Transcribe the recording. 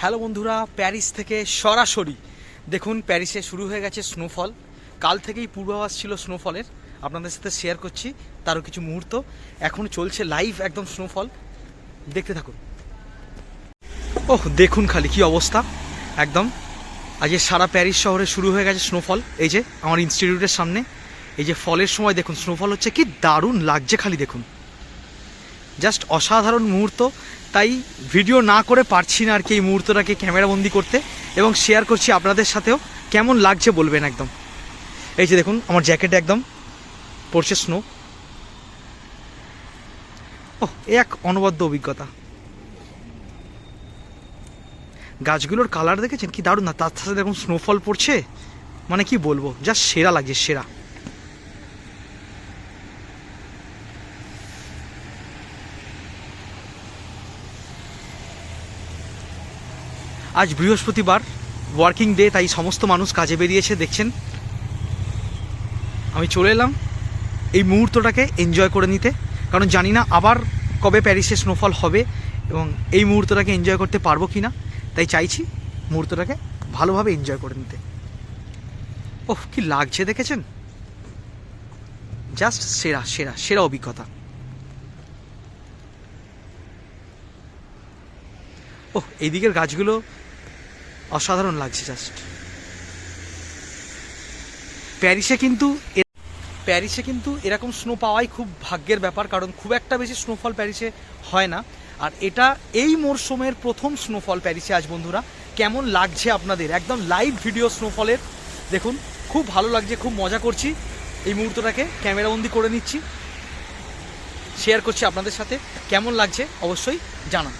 Hello বন্ধুরা, Paris থেকে সরাসরি। দেখুন, প্যারিসে শুরু হয়ে গেছে স্নোফল কাল থেকেই পূর্বাভাস ছিল স্নোফলের আপনাদের সাথে শেয়ার করছি, তারও কিছু মুহূর্ত। এখন চলছে লাইভ একদম স্নোফল দেখতে থাকুন। ওহ, দেখুন খালি কি অবস্থা। একদম। আজ সারা প্যারিস শহরে শুরু হয়ে গেছে স্নোফল এই যে, আমার ইনস্টিটিউটের সামনে। এই যে ফলের সময় দেখুন স্নোফল হচ্ছে কি দারুণ লাগছে খালি দেখুন। জাস্ট অসাধারণ মুহূর্ত। তাই ভিডিও না করে পারছি না আর কি এই মুহূর্তটাকে ক্যামেরাবন্দি করতে এবং শেয়ার করছি আপনাদের সাথেও। কেমন লাগছে বলবেন একদম। এই যে দেখুন, আমার জ্যাকেট একদম পড়ছে স্নো এ এক অনবদ্য অভিজ্ঞতা। গাছগুলোর কালার দেখেছেন? কি দারুণ না, তার সাথে দেখুন স্নোফল পড়ছে। মানে কি বলব, জাস্ট সেরা লাগছে, সেরা। আজ বৃহস্পতিবার ওয়ার্কিং ডে তাই সমস্ত মানুষ কাজে বেরিয়েছে, দেখছেন। আমি চলে এলাম এই মুহূর্তটাকে এনজয় করে নিতে, কারণ জানি না আবার কবে প্যারিসে স্নোফল হবে এবং এই মুহূর্তটাকে এনজয় করতে পারব কি না তাই চাইছি মুহূর্তটাকে ভালোভাবে এনজয় করে নিতে। ওহ, কি লাগছে দেখেছেন? জাস্ট সেরা সেরা সেরা অভিজ্ঞতা। ওহ এইদিকের গাছগুলো অসাধারণ লাগছে জাস্ট প্যারিসে কিন্তু প্যারিসে কিন্তু এরকম স্নো পাওয়াই খুব ভাগ্যের ব্যাপার, কারণ খুব একটা বেশি স্নোফল প্যারিসে হয় না। আর এটা এই মরশুমের প্রথম স্নোফল প্যারিসে আজ বন্ধুরা। কেমন লাগছে আপনাদের? একদম লাইভ ভিডিও স্নোফলের দেখুন, খুব ভালো লাগছে, খুব মজা করছি। এই মুহূর্তটাকে ক্যামেরাবন্দি করে নিচ্ছি। শেয়ার করছি আপনাদের সাথে। কেমন লাগছে? অবশ্যই জানান।